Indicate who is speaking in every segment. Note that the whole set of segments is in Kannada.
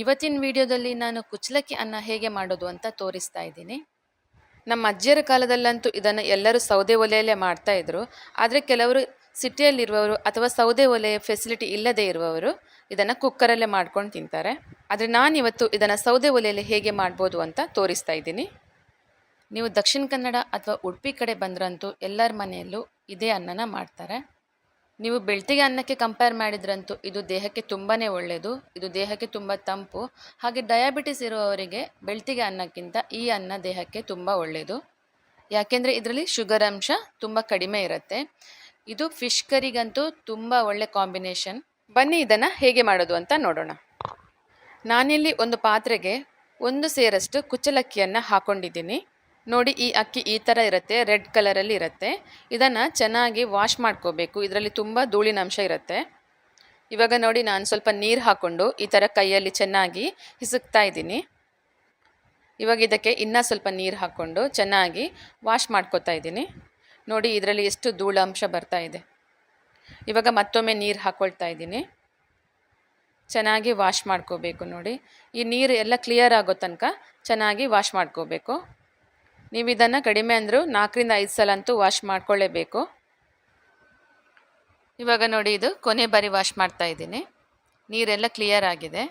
Speaker 1: ಇವತ್ತಿನ ವಿಡಿಯೋದಲ್ಲಿ ನಾನು ಕುಚ್ಚಲಕ್ಕಿ ಅನ್ನ ಹೇಗೆ ಮಾಡೋದು ಅಂತ ತೋರಿಸ್ತಾ ಇದ್ದೀನಿ. ನಮ್ಮ ಅಜ್ಜಿಯರ ಕಾಲದಲ್ಲಂತೂ ಇದನ್ನು ಎಲ್ಲರೂ ಸೌದೆ ಒಲೆಯಲ್ಲೇ ಮಾಡ್ತಾ ಇದ್ರು. ಆದರೆ ಕೆಲವರು ಸಿಟಿಯಲ್ಲಿರುವವರು ಅಥವಾ ಸೌದೆ ಒಲೆಯ ಫೆಸಿಲಿಟಿ ಇಲ್ಲದೆ ಇರುವವರು ಇದನ್ನು ಕುಕ್ಕರಲ್ಲೇ ಮಾಡ್ಕೊಂಡು ತಿಂತಾರೆ. ಆದರೆ ನಾನಿವತ್ತು ಇದನ್ನು ಸೌದೆ ಒಲೆಯಲ್ಲಿ ಹೇಗೆ ಮಾಡ್ಬೋದು ಅಂತ ತೋರಿಸ್ತಾ ಇದ್ದೀನಿ. ನೀವು ದಕ್ಷಿಣ ಕನ್ನಡ ಅಥವಾ ಉಡುಪಿ ಕಡೆ ಬಂದ್ರಂತೂ ಎಲ್ಲರ ಮನೆಯಲ್ಲೂ ಇದೇ ಅನ್ನನ ಮಾಡ್ತಾರೆ. ನೀವು ಬೆಳ್ತಿಗೆ ಅನ್ನಕ್ಕೆ ಕಂಪೇರ್ ಮಾಡಿದ್ರಂತೂ ಇದು ದೇಹಕ್ಕೆ ತುಂಬಾ ಒಳ್ಳೆಯದು ಇದು ದೇಹಕ್ಕೆ ತುಂಬ ತಂಪು. ಹಾಗೆ ಡಯಾಬಿಟಿಸ್ ಇರುವವರಿಗೆ ಬೆಳ್ತಿಗೆ ಅನ್ನಕ್ಕಿಂತ ಈ ಅನ್ನ ದೇಹಕ್ಕೆ ತುಂಬ ಒಳ್ಳೆಯದು ಯಾಕೆಂದರೆ ಇದರಲ್ಲಿ ಶುಗರ್ ಅಂಶ ತುಂಬ ಕಡಿಮೆ ಇರುತ್ತೆ. ಇದು ಫಿಶ್ ಕರಿಗಂತೂ ತುಂಬ ಒಳ್ಳೆ ಕಾಂಬಿನೇಷನ್ ಬನ್ನಿ ಇದನ್ನು ಹೇಗೆ ಮಾಡೋದು ಅಂತ ನೋಡೋಣ. ನಾನಿಲ್ಲಿ ಒಂದು ಪಾತ್ರೆಗೆ ಒಂದು ಸೇರಷ್ಟು ಕುಚ್ಚಲಕ್ಕಿಯನ್ನು ಹಾಕೊಂಡಿದ್ದೀನಿ. ನೋಡಿ ಈ ಅಕ್ಕಿ ಈ ಥರ ಇರುತ್ತೆ, ರೆಡ್ ಕಲರಲ್ಲಿ ಇರುತ್ತೆ. ಇದನ್ನು ಚೆನ್ನಾಗಿ ವಾಶ್ ಮಾಡ್ಕೋಬೇಕು. ಇದರಲ್ಲಿ ತುಂಬ ಧೂಳಿನ ಅಂಶ ಇರುತ್ತೆ. ಇವಾಗ ನೋಡಿ ನಾನು ಸ್ವಲ್ಪ ನೀರು ಹಾಕ್ಕೊಂಡು ಈ ಥರ ಕೈಯಲ್ಲಿ ಚೆನ್ನಾಗಿ ಹಿಸುಕ್ತಾ ಇದ್ದೀನಿ. ಇವಾಗ ಇದಕ್ಕೆ ಇನ್ನೂ ಸ್ವಲ್ಪ ನೀರು ಹಾಕ್ಕೊಂಡು ಚೆನ್ನಾಗಿ ವಾಶ್ ಮಾಡ್ಕೋತಾ ಇದ್ದೀನಿ. ನೋಡಿ ಇದರಲ್ಲಿ ಎಷ್ಟು ಧೂಳಂಶ ಬರ್ತಾ ಇದೆ. ಇವಾಗ ಮತ್ತೊಮ್ಮೆ ನೀರು ಹಾಕ್ಕೊಳ್ತಾ ಇದ್ದೀನಿ. ಚೆನ್ನಾಗಿ ವಾಶ್ ಮಾಡ್ಕೋಬೇಕು ನೋಡಿ. ಈ ನೀರು ಎಲ್ಲ ಕ್ಲಿಯರ್ ಆಗೋ ತನಕ ಚೆನ್ನಾಗಿ ವಾಶ್ ಮಾಡ್ಕೋಬೇಕು. ನೀವು ಇದನ್ನು ಕಡಿಮೆ ಅಂದರೂ ನಾಲ್ಕರಿಂದ ಐದು ಸಲ ಅಂತೂ ವಾಶ್ ಮಾಡಿಕೊಳ್ಳೇಬೇಕು. ಇವಾಗ ನೋಡಿ ಇದು ಕೊನೆ ಬಾರಿ ವಾಶ್ ಮಾಡ್ತಾ ಇದ್ದೀನಿ. ನೀರೆಲ್ಲ ಕ್ಲಿಯರ್ ಆಗಿದೆ.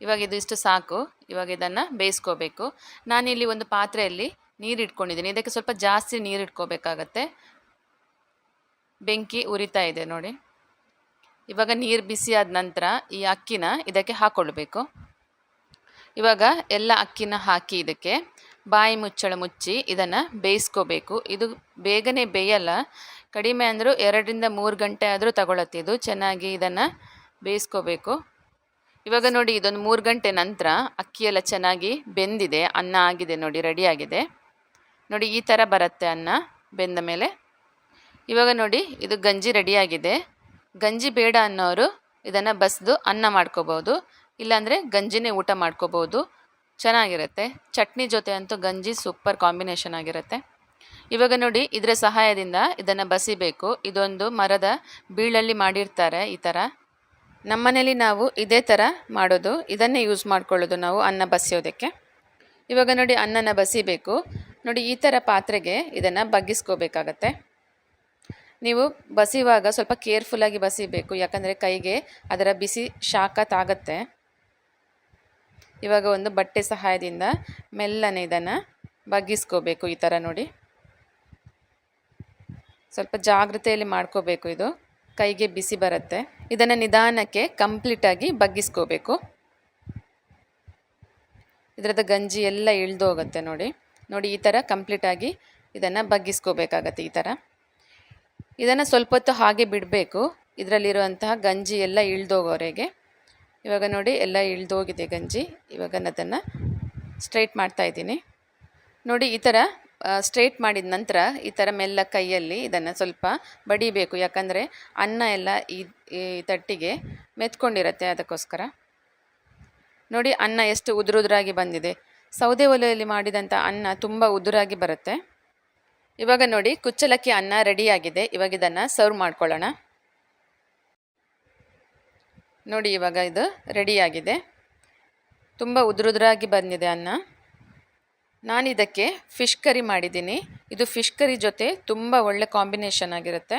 Speaker 1: ಇವಾಗ ಇದು ಇಷ್ಟು ಸಾಕು. ಇವಾಗ ಇದನ್ನು ಬೇಯಿಸ್ಕೋಬೇಕು. ನಾನಿಲ್ಲಿ ಒಂದು ಪಾತ್ರೆಯಲ್ಲಿ ನೀರು ಇಟ್ಕೊಂಡಿದ್ದೀನಿ. ಇದಕ್ಕೆ ಸ್ವಲ್ಪ ಜಾಸ್ತಿ ನೀರು ಇಟ್ಕೋಬೇಕಾಗತ್ತೆ. ಬೆಂಕಿ ಉರಿತಾ ಇದೆ ನೋಡಿ. ಇವಾಗ ನೀರು ಬಿಸಿ ಆದ ನಂತರ ಈ ಅಕ್ಕಿನ ಇದಕ್ಕೆ ಹಾಕ್ಕೊಳ್ಬೇಕು ಇವಾಗ ಎಲ್ಲ ಅಕ್ಕಿನ ಹಾಕಿ ಇದಕ್ಕೆ ಬಾಯಿ ಮುಚ್ಚಳ ಮುಚ್ಚಿ ಇದನ್ನು ಬೇಯಿಸ್ಕೋಬೇಕು. ಇದು ಬೇಗನೆ ಬೇಯಲ್ಲ. ಕಡಿಮೆ ಅಂದರೂ ಎರಡರಿಂದ ಮೂರು ಗಂಟೆ ಆದರೂ ತಗೊಳತ್ತೆ. ಇದು ಚೆನ್ನಾಗಿ ಇದನ್ನು ಬೇಯಿಸ್ಕೋಬೇಕು. ಇವಾಗ ನೋಡಿ, ಇದೊಂದು ಮೂರು ಗಂಟೆ ನಂತರ ಅಕ್ಕಿ ಎಲ್ಲ ಚೆನ್ನಾಗಿ ಬೆಂದಿದೆ. ಅನ್ನ ಆಗಿದೆ ನೋಡಿ ರೆಡಿಯಾಗಿದೆ ನೋಡಿ, ಈ ಥರ ಬರುತ್ತೆ ಅನ್ನ ಬೆಂದ ಮೇಲೆ. ಇವಾಗ ನೋಡಿ, ಇದು ಗಂಜಿ ರೆಡಿಯಾಗಿದೆ ಗಂಜಿ ಬೇಡ ಅನ್ನೋರು ಇದನ್ನು ಬಸ್ದು ಅನ್ನ ಮಾಡ್ಕೋಬೋದು. ಇಲ್ಲಾಂದರೆ ಗಂಜಿನೇ ಊಟ ಮಾಡ್ಕೋಬೋದು. ಚೆನ್ನಾಗಿರುತ್ತೆ. ಚಟ್ನಿ ಜೊತೆ ಅಂತೂ ಗಂಜಿ ಸೂಪರ್ ಕಾಂಬಿನೇಷನ್ ಆಗಿರುತ್ತೆ. ಇವಾಗ ನೋಡಿ, ಇದರ ಸಹಾಯದಿಂದ ಇದನ್ನು ಬಸಿಬೇಕು. ಇದೊಂದು ಮರದ ಬೀಳಲ್ಲಿ ಮಾಡಿರ್ತಾರೆ ಈ ಥರ ನಮ್ಮನೇಲಿ ನಾವು ಇದೇ ಥರ ಮಾಡೋದು. ಇದನ್ನೇ ಯೂಸ್ ಮಾಡ್ಕೊಳ್ಳೋದು ನಾವು ಅನ್ನ ಬಸಿಯೋದಕ್ಕೆ. ಇವಾಗ ನೋಡಿ, ಅನ್ನನ ಬಸಿಬೇಕು. ನೋಡಿ, ಈ ಥರ ಪಾತ್ರೆಗೆ ಇದನ್ನು ಬಗ್ಗಿಸ್ಕೋಬೇಕಾಗತ್ತೆ. ನೀವು ಬಸಿಯುವಾಗ ಸ್ವಲ್ಪ ಕೇರ್ಫುಲ್ಲಾಗಿ ಬಸಿಬೇಕು. ಯಾಕಂದರೆ ಕೈಗೆ ಅದರ ಬಿಸಿ ಶಾಖ ತಾಗತ್ತೆ. ಇವಾಗ ಒಂದು ಬಟ್ಟೆ ಸಹಾಯದಿಂದ ಮೆಲ್ಲನೆ ಇದನ್ನು ಬಗ್ಗಿಸ್ಕೋಬೇಕು ಈ ಥರ ನೋಡಿ. ಸ್ವಲ್ಪ ಜಾಗ್ರತೆಯಲ್ಲಿ ಮಾಡ್ಕೋಬೇಕು ಇದು. ಕೈಗೆ ಬಿಸಿ ಬರುತ್ತೆ. ಇದನ್ನು ನಿಧಾನಕ್ಕೆ ಕಂಪ್ಲೀಟಾಗಿ ಬಗ್ಗಿಸ್ಕೋಬೇಕು. ಇದರದ ಗಂಜಿ ಎಲ್ಲ ಇಳಿದು ಹೋಗುತ್ತೆ ನೋಡಿ. ನೋಡಿ ಈ ಥರ ಕಂಪ್ಲೀಟಾಗಿ ಇದನ್ನು ಬಗ್ಗಿಸ್ಕೋಬೇಕಾಗತ್ತೆ ಈ ಥರ ಇದನ್ನು ಸ್ವಲ್ಪ ಹೊತ್ತು ಹಾಗೆ ಬಿಡಬೇಕು. ಇದರಲ್ಲಿರುವಂತಹ ಗಂಜಿ ಎಲ್ಲ ಇಳ್ದೋಗೋವರೆಗೆ ಇವಾಗ ನೋಡಿ ಎಲ್ಲ ಇಳ್ದೋಗಿದೆ ಗಂಜಿ. ಇವಾಗ ನಾನು ಅದನ್ನು ಸ್ಟ್ರೈಟ್ ಮಾಡ್ತಾ ಇದ್ದೀನಿ. ನೋಡಿ ಈ ಥರ ಸ್ಟ್ರೈಟ್ ಮಾಡಿದ ನಂತರ ಈ ಥರ ಮೆಲ್ಲ ಕೈಯಲ್ಲಿ ಇದನ್ನು ಸ್ವಲ್ಪ ಬಡಿಬೇಕು. ಯಾಕಂದರೆ ಅನ್ನ ಎಲ್ಲ ಈ ತಟ್ಟಿಗೆ ಮೆತ್ಕೊಂಡಿರುತ್ತೆ ಅದಕ್ಕೋಸ್ಕರ. ನೋಡಿ ಅನ್ನ ಎಷ್ಟು ಉದುರುದುರಾಗಿ ಬಂದಿದೆ. ಸೌದೆ ಒಲೆಯಲ್ಲಿ ಮಾಡಿದಂಥ ಅನ್ನ ತುಂಬ ಉದುರಾಗಿ ಬರುತ್ತೆ. ಇವಾಗ ನೋಡಿ ಕುಚ್ಚಲಕ್ಕಿ ಅನ್ನ ರೆಡಿಯಾಗಿದೆ ಇವಾಗ ಇದನ್ನು ಸರ್ವ್ ಮಾಡ್ಕೊಳ್ಳೋಣ. ನೋಡಿ, ಇವಾಗ ಇದು ರೆಡಿಯಾಗಿದೆ ತುಂಬ ಉದುರುದ್ರಾಗಿ ಬಂದಿದೆ ಅನ್ನ. ನಾನು ಇದಕ್ಕೆ ಫಿಶ್ ಕರಿ ಮಾಡಿದ್ದೀನಿ. ಇದು ಫಿಶ್ ಕರಿ ಜೊತೆ ತುಂಬ ಒಳ್ಳೆ ಕಾಂಬಿನೇಷನ್ ಆಗಿರುತ್ತೆ.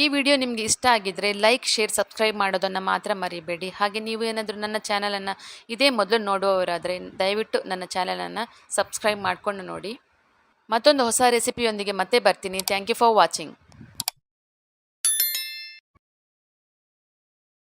Speaker 1: ಈ ವಿಡಿಯೋ ನಿಮಗೆ ಇಷ್ಟ ಆಗಿದ್ದರೆ ಲೈಕ್ ಶೇರ್ ಸಬ್ಸ್ಕ್ರೈಬ್ ಮಾಡೋದನ್ನು ಮಾತ್ರ ಮರಿಬೇಡಿ. ಹಾಗೆ ನೀವು ಏನಾದರೂ ನನ್ನ ಚಾನಲನ್ನು ಇದೇ ಮೊದಲು ನೋಡುವವರಾದರೆ ದಯವಿಟ್ಟು ನನ್ನ ಚಾನಲನ್ನು ಸಬ್ಸ್ಕ್ರೈಬ್ ಮಾಡಿಕೊಂಡು ನೋಡಿ. ಮತ್ತೊಂದು ಹೊಸ ರೆಸಿಪಿಯೊಂದಿಗೆ ಮತ್ತೆ ಬರ್ತೀನಿ. Thank you for watching